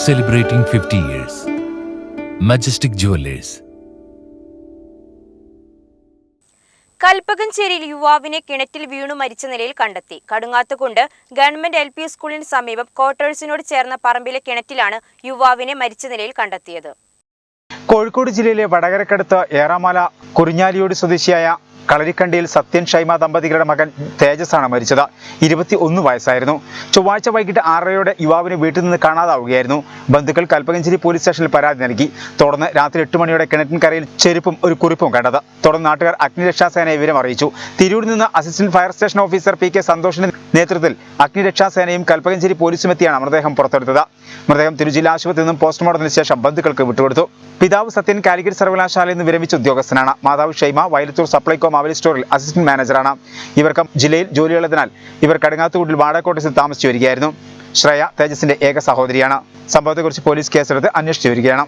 celebrating 50 years. Majestic Jewelers. കൽപ്പകഞ്ചേരിയിൽ യുവാവിനെ കിണറ്റിൽ വീണു മരിച്ച നിലയിൽ കണ്ടെത്തി കടുങ്ങാത്തുകൊണ്ട് ഗവൺമെന്റ് എൽ പി സ്കൂളിന് സമീപം ക്വാർട്ടേഴ്സിനോട് ചേർന്ന പറമ്പിലെ കിണറ്റിലാണ് യുവാവിനെ മരിച്ച നിലയിൽ കണ്ടെത്തിയത് കോഴിക്കോട് ജില്ലയിലെ വടകരക്കടുത്ത് ഏറാമല കുറിഞ്ഞാലിയോട് സ്വദേശിയായ കളരിക്കണ്ടിയിൽ സത്യൻ ഷൈമ ദമ്പതികളുടെ മകൻ തേജസ് ആണ് മരിച്ചത്. ഇരുപത്തി ഒന്ന് വയസ്സായിരുന്നു. ചൊവ്വാഴ്ച വൈകിട്ട് ആറരയോടെ യുവാവിന് വീട്ടിൽ നിന്ന് കാണാതാവുകയായിരുന്നു. ബന്ധുക്കൾ കൽപ്പകഞ്ചേരി പോലീസ് സ്റ്റേഷനിൽ പരാതി നൽകി. തുടർന്ന് രാത്രി എട്ട് മണിയോടെ കിണറ്റിൻകരയിൽ ചെരുപ്പും ഒരു കുറിപ്പും കണ്ടത്. തുടർന്ന് നാട്ടുകാർ അഗ്നിരക്ഷാസേനയെ വിവരം അറിയിച്ചു. തിരൂരിൽ നിന്ന് assistant fire station officer P K സന്തോഷിന്റെ നേതൃത്വത്തിൽ അഗ്നിരക്ഷാസേനയും കൽപ്പകഞ്ചേരി പോലീസും എത്തിയാണ് മൃതദേഹം പുറത്തെടുത്തത്. മൃതദേഹം തിരുജില്ലാ ആശുപത്രിയിൽ നിന്നും പോസ്റ്റ്മോർട്ടത്തിന് ശേഷം ബന്ധുക്കൾക്ക് വിട്ടുകൊടുത്തു. പിതാവ് സത്യൻ കാലിക്കറ്റ് സർവകലാശാലയിൽ നിന്ന് വിരമിച്ച ഉദ്യോഗസ്ഥനാണ്. മാതാവ് ഷൈമ വയലത്തൂർ സപ്ലൈകോ മാവലി സ്റ്റോറിൽ അസിസ്റ്റന്റ് മാനേജറാണ്. ഇവർക്ക് ജില്ലയിൽ ജോലിയുള്ളതിനാൽ ഇവർ കടുങ്ങാത്തുകൂട്ടിൽ വാടകക്കോട്ടസിൽ താമസിച്ചു വരികയായിരുന്നു. ശ്രേയ തേജസിന്റെ ഏക സഹോദരിയാണ്. സംഭവത്തെക്കുറിച്ച് പോലീസ് കേസെടുത്ത് അന്വേഷിച്ചു വരികയാണ്.